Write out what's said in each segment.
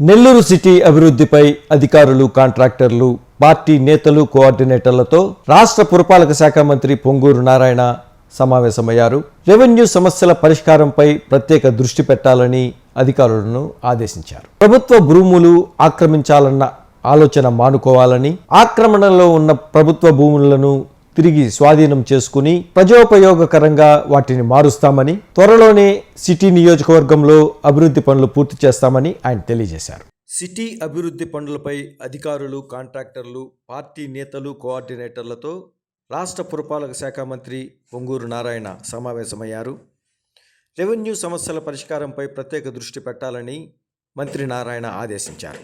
Nellore city అభివృద్ధిపై అధికారులు కాంట్రాక్టర్లు పార్టీ నేతలు కోఆర్డినేటర్లతో రాష్ట్ర పురపాలక శాఖ మంత్రి పొంగూరు నారాయణ సమావేశమయ్యారు. రెవెన్యూ సమస్యల పరిష్కారంపై ప్రత్యేక దృష్టి పెట్టాలని అధికారులను ఆదేశించారు. ప్రభుత్వ భూములు ఆక్రమించాలన్న ఆలోచన మానుకోవాలని ఆక్రమణలో ఉన్న ప్రభుత్వ భూములను తిరిగి స్వాధీనం చేసుకుని ప్రజోపయోగకరంగా వాటిని మారుస్తామని త్వరలోనే సిటీ నియోజకవర్గంలో అభివృద్ధి పనులు పూర్తి చేస్తామని ఆయన తెలియజేశారు. సిటీ అభివృద్ధి పనులపై అధికారులు కాంట్రాక్టర్లు పార్టీ నేతలు కోఆర్డినేటర్లతో రాష్ట్ర పురపాలక శాఖ మంత్రి పొంగూరు నారాయణ సమావేశమయ్యారు. రెవెన్యూ సమస్యల పరిష్కారంపై ప్రత్యేక దృష్టి పెట్టాలని మంత్రి నారాయణ ఆదేశించారు.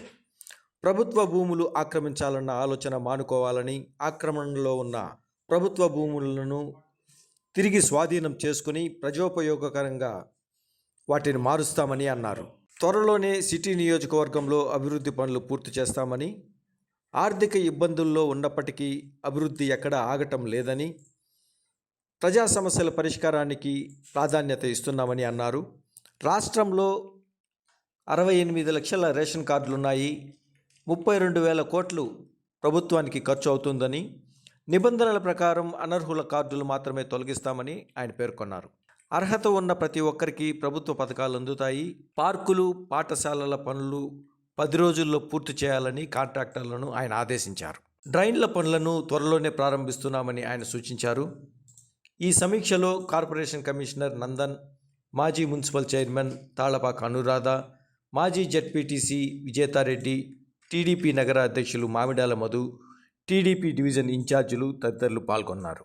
ప్రభుత్వ భూములు ఆక్రమించాలన్న ఆలోచన మానుకోవాలని ఆక్రమణలో ఉన్న ప్రభుత్వ భూములను తిరిగి స్వాధీనం చేసుకుని ప్రజోపయోగకరంగా వాటిని మారుస్తామని అన్నారు. త్వరలోనే సిటీ నియోజకవర్గంలో అభివృద్ధి పనులు పూర్తి చేస్తామని ఆర్థిక ఇబ్బందుల్లో ఉన్నప్పటికీ అభివృద్ధి ఎక్కడ ఆగటం లేదని ప్రజా సమస్యల పరిష్కారానికి ప్రాధాన్యత ఇస్తున్నామని అన్నారు. రాష్ట్రంలో అరవై ఎనిమిది లక్షల రేషన్ కార్డులున్నాయి. ముప్పై రెండు వేల కోట్లు ప్రభుత్వానికి ఖర్చు అవుతుందని నిబంధనల ప్రకారం అనర్హుల కార్డులు మాత్రమే తొలగిస్తామని ఆయన పేర్కొన్నారు. అర్హత ఉన్న ప్రతి ఒక్కరికి ప్రభుత్వ పథకాలు అందుతాయి. పార్కులు పాఠశాలల పనులు పది రోజుల్లో పూర్తి చేయాలని కాంట్రాక్టర్లను ఆయన ఆదేశించారు. డ్రైన్ల పనులను త్వరలోనే ప్రారంభిస్తున్నామని ఆయన సూచించారు. ఈ సమీక్షలో కార్పొరేషన్ కమిషనర్ నందన్ మాజీ మున్సిపల్ చైర్మన్ తాళపాక అనురాధ మాజీ జెడ్పీటీసీ విజేతారెడ్డి టీడీపీ నగర అధ్యక్షులు మామిడాల మధు టీడీపీ డివిజన్ ఇన్ఛార్జీలు తదితరులు పాల్గొన్నారు.